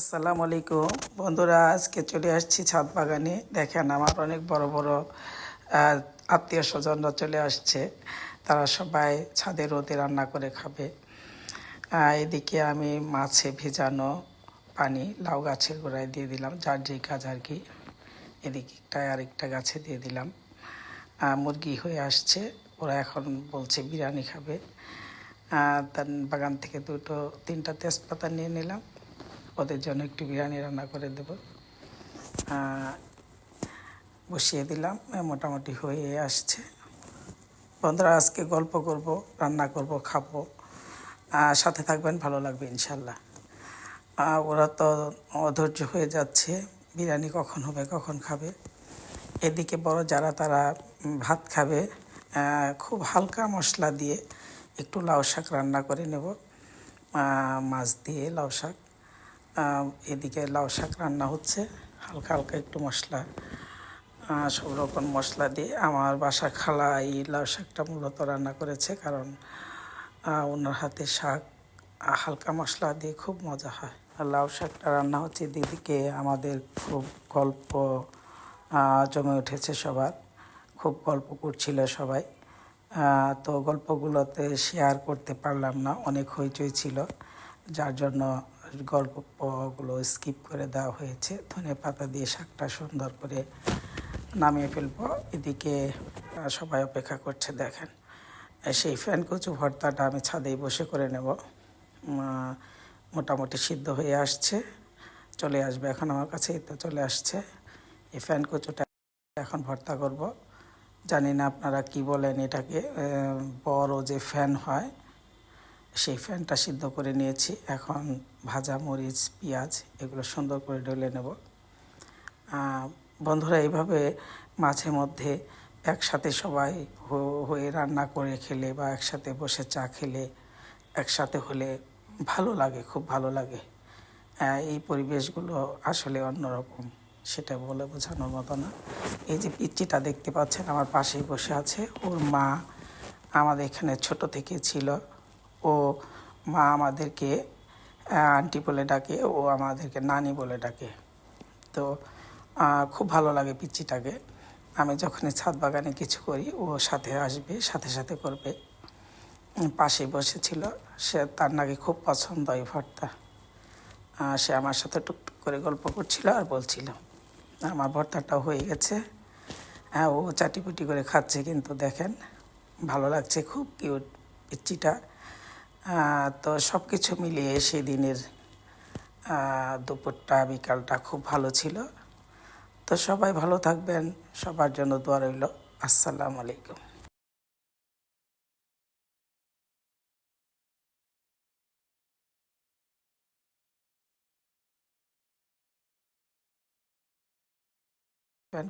আসসালামু আলাইকুম। বন্ধুরা, আজকে চলে আসছি ছাদ বাগানে। দেখেন, আমার অনেক বড় বড় আত্মীয় স্বজনরা চলে আসছে। তারা সবাই ছাদে রোদে রান্না করে খাবে। এদিকে আমি মাছে ভেজানো পানি লাউ গাছের গোড়ায় দিয়ে দিলাম। যার যে কাজ আর কি, এদিকে একটা আরেকটা গাছে দিয়ে দিলাম। মুরগি হয়ে আসছে। ওরা এখন বলছে বিরিয়ানি খাবে। তার বাগান থেকে দুটো, তিনটা তেজপাতা নিয়ে নিলাম। ওদের জন্য একটু বিরিয়ানি রান্না করে দেব। বসিয়ে দিলাম মোটামুটি হয়ে আসছে। বন্ধুরা, আজকে গল্প করব, রান্না করব, খাব। সাথে থাকবেন, ভালো লাগবে, ইনশাল্লাহ। ওরা তো অধৈর্য হয়ে যাচ্ছে, বিরিয়ানি কখন হবে, কখন খাবে? এদিকে বড় যারা তারা ভাত খাবে খুব হালকা মশলা দিয়ে একটু লাউ শাক রান্না করে নেব। মাছ দিয়ে লাউ শাক। এদিকে লাউ শাক রান্না হচ্ছে। হালকা হালকা একটু মশলা সব রকম মশলা দিয়ে। আমার বাসা খালা এই লাউ শাকটা মূলত রান্না করেছে কারণ ওনার হাতে শাক হালকা মশলা দিয়ে খুব মজা হয়। লাউ শাকটা রান্না হচ্ছে দিদিকে আমাদের খুব গল্প জমে উঠেছে সবার। খুব গল্প করছিল সবাই। তো গল্পগুলোতে শেয়ার করতে পারলাম না, অনেক হইচই ছিল। যার জন্য গল্পগুলো স্কিপ করে দেওয়া হয়েছে। ধনে পাতা দিয়ে শাকটা সুন্দর করে নামিয়ে ফেলব। এদিকে সবাই অপেক্ষা করছে, দেখেন। সেই ফ্যান কচু ভর্তাটা আমি ছাদেই বসে করে নেব। মোটামুটি সিদ্ধ হয়ে আসছে। চলে আসবে এখন আমার কাছে তো চলে আসছে। এই ফ্যান কচুটা এখন ভর্তা করব। জানি না আপনারা কি বলেন এটাকে। বড় যে ফ্যান হয় সেই ফ্যানটা সিদ্ধ করে নিয়েছি। এখন ভাজা মরিচ, পেঁয়াজ এগুলো সুন্দর করে ঢেলে নেব। বন্ধুরা, এইভাবে মাঝে মধ্যে একসাথে সবাই হয়ে রান্না করে খেলে বা একসাথে বসে চা খেলে, একসাথে হলে ভালো লাগে, খুব ভালো লাগে। এই পরিবেশগুলো আসলে অন্যরকম, সেটা বলে বোঝানোর মতো না। এই যে পিচ্চিটা দেখতে পাচ্ছেন, আমার পাশেই বসে আছে। ওর মা আমাদের এখানে ছোট থেকে ছিল। ও মা আমাদেরকে আন্টি বলে ডাকে, ও আমাদেরকে নানি বলে ডাকে। তো খুব ভালো লাগে পিচ্চিটাকে। আমি যখনই ছাদ বাগানে কিছু করি, ও সাথে আসবে, সাথে সাথে করবে। পাশেই বসেছিল। সে তার নাকি খুব পছন্দ এই ভর্তা সে আমার সাথে টুকটুক করে গল্প করছিল আর বলছিল আমার ভর্তাটাও হয়ে গেছে। হ্যাঁ ও চাটিপুটি করে খাচ্ছে কিন্তু দেখেন, ভালো লাগছে, খুব কিউট পিচ্চিটা। তো সব কিছু মিলিয়ে সেদিনের দুপুরটা, বিকালটা খুব ভালো ছিল। তো সবাই ভালো থাকবেন, সবার জন্য দোয়া রইল। আসসালামু আলাইকুম। প্যান